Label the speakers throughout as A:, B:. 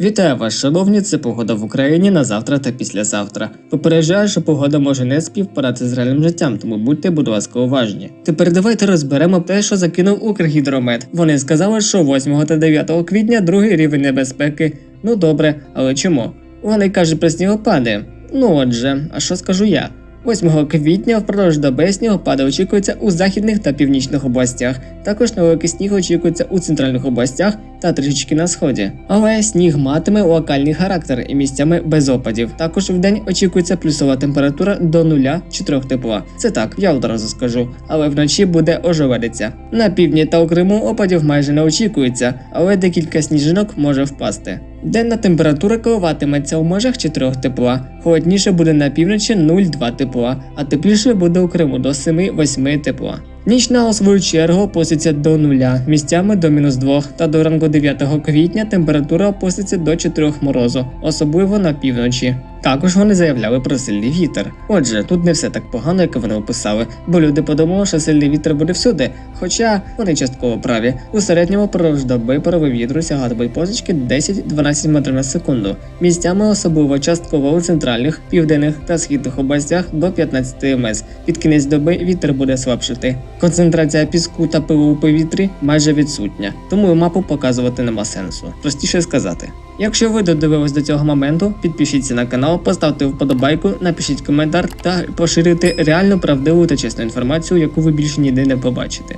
A: Вітаю вас, шановні! Це погода в Україні на завтра та післязавтра. Попереджаю, що погода може не співпадати з реальним життям, тому будьте, будь ласка, уважні. Тепер давайте розберемо те, що закинув Укргідромет. Вони сказали, що 8 та 9 квітня другий рівень небезпеки. Ну добре, але чому? Вони кажуть про снігопади. Ну отже, а що скажу я? 8 квітня впродовж доби снігопади очікуються у західних та північних областях. Також невеликий сніг очікується у центральних областях та трішечки на сході. Але сніг матиме локальний характер і місцями без опадів. Також в день очікується плюсова температура до 0-4 тепла. Це так, я одразу скажу. Але вночі буде ожеледиця. На півдні та у Криму опадів майже не очікується, але декілька сніжинок може впасти. Денна температура коливатиметься у межах 4 тепла. Холодніше буде на півночі 0,2 тепла, а тепліше буде у Криму до 7-8 тепла. Нічна у свою чергу опуститься до нуля, місцями до мінус 2, та до ранку 9 квітня температура опуститься до 4 морозу, особливо на півночі. Також вони заявляли про сильний вітер. Отже, тут не все так погано, як вони описали, бо люди подумали, що сильний вітер буде всюди. Хоча вони частково праві. У середньому продовж доби пориви вітру сягатимуть позички 10-12 метрів на секунду. Місцями особливо частково у центральних, південних та східних областях до 15 мс. Під кінець доби вітер буде слабшити. Концентрація піску та пилу у повітрі майже відсутня, тому і мапу показувати нема сенсу. Простіше сказати. Якщо ви додивились до цього моменту, підпишіться на канал, поставте вподобайку, напишіть коментар та поширюйте реально правдиву та чесну інформацію, яку ви більше ніде не побачите.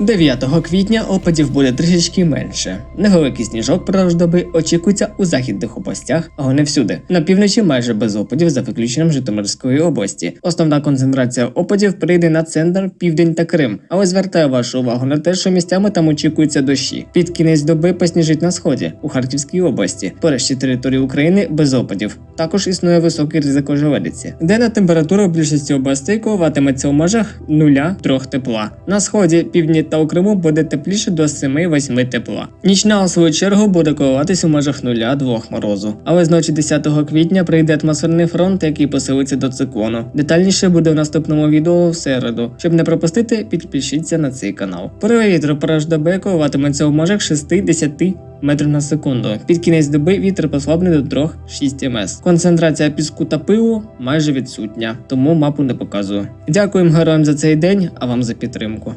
A: 9 квітня опадів буде трішечки менше. Невеликий сніжок продовж доби очікується у західних областях, але не всюди. На півночі майже без опадів за виключенням Житомирської області. Основна концентрація опадів прийде на центр, південь та Крим. Але звертаю вашу увагу на те, що місцями там очікуються дощі. Під кінець доби посніжить на сході у Харківській області. По решті території України без опадів. Також існує високий ризик ожеледиці. Денна температура в більшості областей коливатиметься у межах 0-3 тепла. На сході, півдні та у Криму буде тепліше до 7-8 тепла. Нічна у свою чергу буде коливатись у межах 0-2 морозу. Але з ночі 10 квітня прийде атмосферний фронт, який посилиться до циклону. Детальніше буде в наступному відео в середу. Щоб не пропустити, підпишіться на цей канал. Пориви вітру пораж доби коливатиметься у межах 6-10 метрів на секунду. Під кінець доби вітер послабне до 3-6 мс. Концентрація піску та пилу майже відсутня, тому мапу не показую. Дякуємо героям за цей день, а вам за підтримку.